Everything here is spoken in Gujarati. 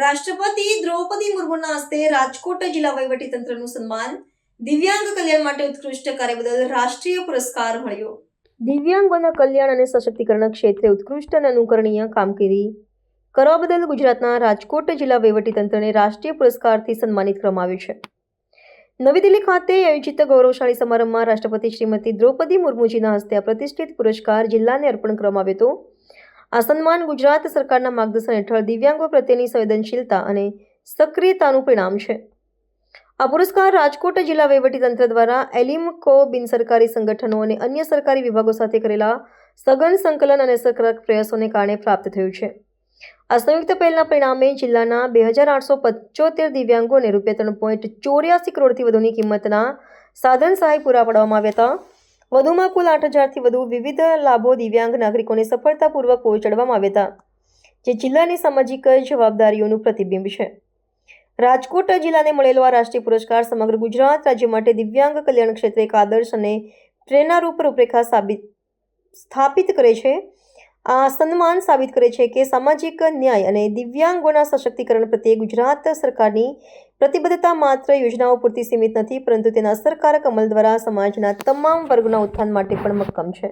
દ્રૌપદી મુર્મુના હસ્તે રાજકોટ જિલ્લા વહીવટીતંત્રનું સન્માન. દિવ્યાંગ કલ્યાણ માટે ઉત્કૃષ્ટ કાર્ય બદલ રાષ્ટ્રીય પુરસ્કાર મળ્યો. દિવ્યાંગોના કલ્યાણ અને સશક્તિકરણ ક્ષેત્રે ઉત્કૃષ્ટ અને અનુકરણીય કામગીરી કરવા બદલ ગુજરાતના રાજકોટ જિલ્લા વહીવટીતંત્રને રાષ્ટ્રીય પુરસ્કારથી સન્માનિત કરવામાં આવ્યું છે. નવી દિલ્હી ખાતે આયોજિત ગૌરવશાળી સમારંભમાં રાષ્ટ્રપતિ શ્રીમતી દ્રૌપદી મુર્મુજીના હસ્તે આ પ્રતિષ્ઠિત પુરસ્કાર જિલ્લાને અર્પણ કરવામાં આવ્યો હતો. આ સન્માન ગુજરાત સરકારના માર્ગદર્શન હેઠળ દિવ્યાંગો પ્રત્યેની સંવેદનશીલતા અને સક્રિયતાનું પરિણામ છે. આ પુરસ્કાર રાજકોટ જિલ્લા વહીવટીતંત્ર દ્વારા એલિમકો બિનસરકારી સંગઠનો અને અન્ય સરકારી વિભાગો સાથે કરેલા સઘન સંકલન અને અસરકારક પ્રયાસોને કારણે પ્રાપ્ત થયું છે. આ સંયુક્ત પહેલના પરિણામે જિલ્લાના બે હજાર આઠસો પંચોતેર દિવ્યાંગોને રૂપિયા ત્રણ પોઈન્ટ ચોર્યાસી કરોડથી વધુની કિંમતના સાધન સહાય પૂરા પાડવામાં આવ્યા હતા. વધુમાં કુલ આઠ હજારથી વધુ વિવિધ લાભો દિવ્યાંગ નાગરિકોને સફળતાપૂર્વક પહોંચાડવામાં આવ્યા હતા, જે જિલ્લાની સામાજિક જવાબદારીઓનું પ્રતિબિંબ છે. રાજકોટ જિલ્લાને મળેલો આ રાષ્ટ્રીય પુરસ્કાર સમગ્ર ગુજરાત રાજ્ય માટે દિવ્યાંગ કલ્યાણ ક્ષેત્રે એક આદર્શ અને પ્રેરણારૂપ રૂપરેખા સાબિત, સ્થાપિત કરે છે. આ સન્માન સાબિત કરે છે કે સામાજિક ન્યાય અને દિવ્યાંગોના સશક્તિકરણ પ્રત્યે ગુજરાત સરકારની પ્રતિબદ્ધતા માત્ર યોજનાઓ પૂરતી સીમિત નથી, પરંતુ તેના અસરકારક અમલ દ્વારા સમાજના તમામ વર્ગના ઉત્થાન માટે પણ મક્કમ છે.